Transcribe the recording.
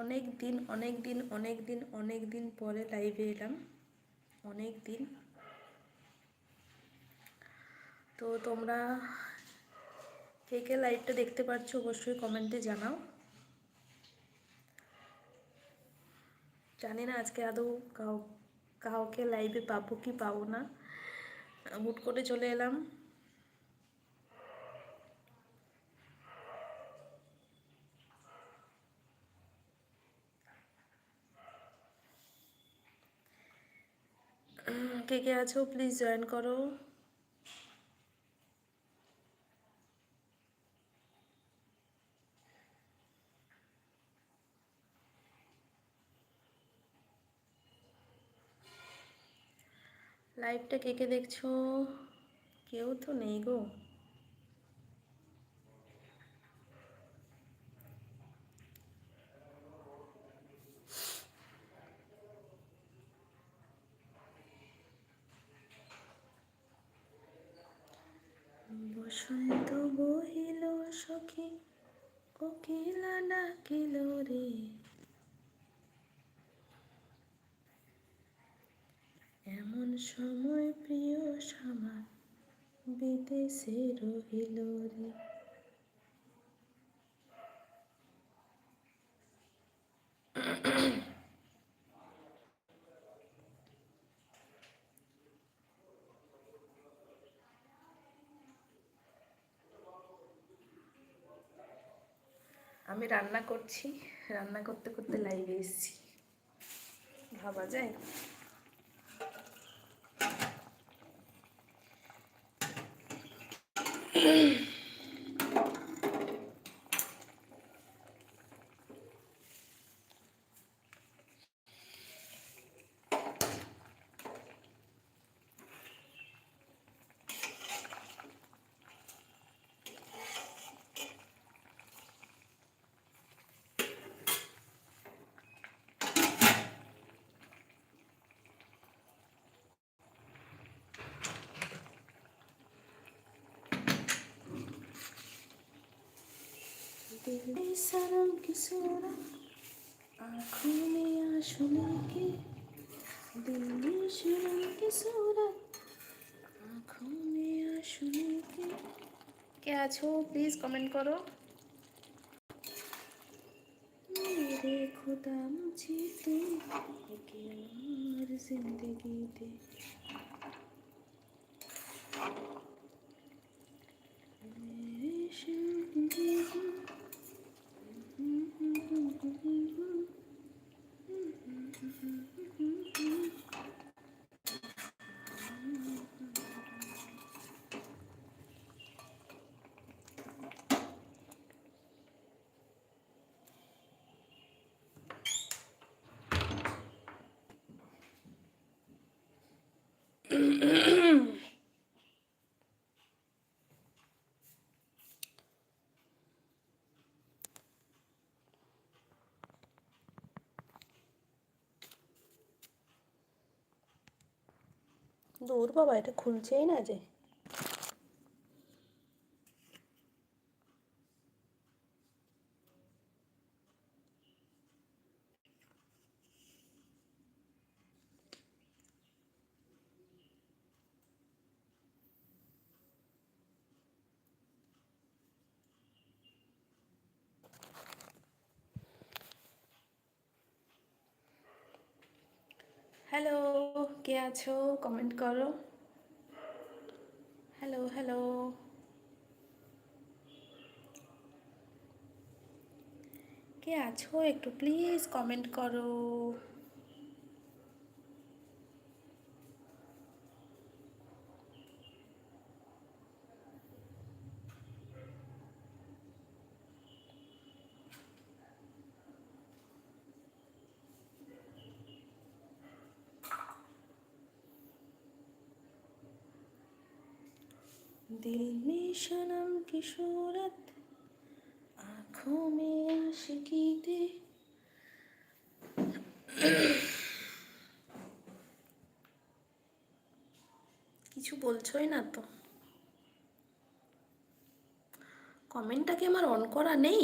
অনেক দিন অনেক দিন অনেক দিন অনেক দিন পরে লাইভে এলাম। অনেক দিন। তো তোমরা কে কে লাইভটা দেখতে পাচ্ছ অবশ্যই কমেন্টে জানাও। জানি না আজকে আদৌ কাউ, কাউকে লাইভে পাবো কি পাবো না। হুট করে চলে এলাম। কে কে আছো প্লিজ জয়েন করো। লাইভটা কে কে দেখছ? কেউ তো নেই গো। বসন্ত বহিল সখী কোকিলা ডাকিল রে। এমন সময় প্রিয় সামা বিদেশে রহিল রে। আমি রান্না করছি। রান্না করতে করতে লাইভে এসেছি। ভাবা যায়? दिल में शर्म की सूरत आँखों में आंसू लेके दिल में शर्म की सूरत आँखों में आंसू लेके কে আছো প্লিজ কমেন্ট করো मेरे खुदा मुझे तू एक और जिंदगी दे দূর বাবা এটা খুলছেই না যে। হ্যালো কে আছো? কমেন্ট করো। Hello hello. কে আছো? একটু প্লিজ কমেন্ট করো। दिल में शनम की सूरत आंखों में आशिकी दे কিছু বলছোই না তো কমেন্টটা কি আমার অন করা নেই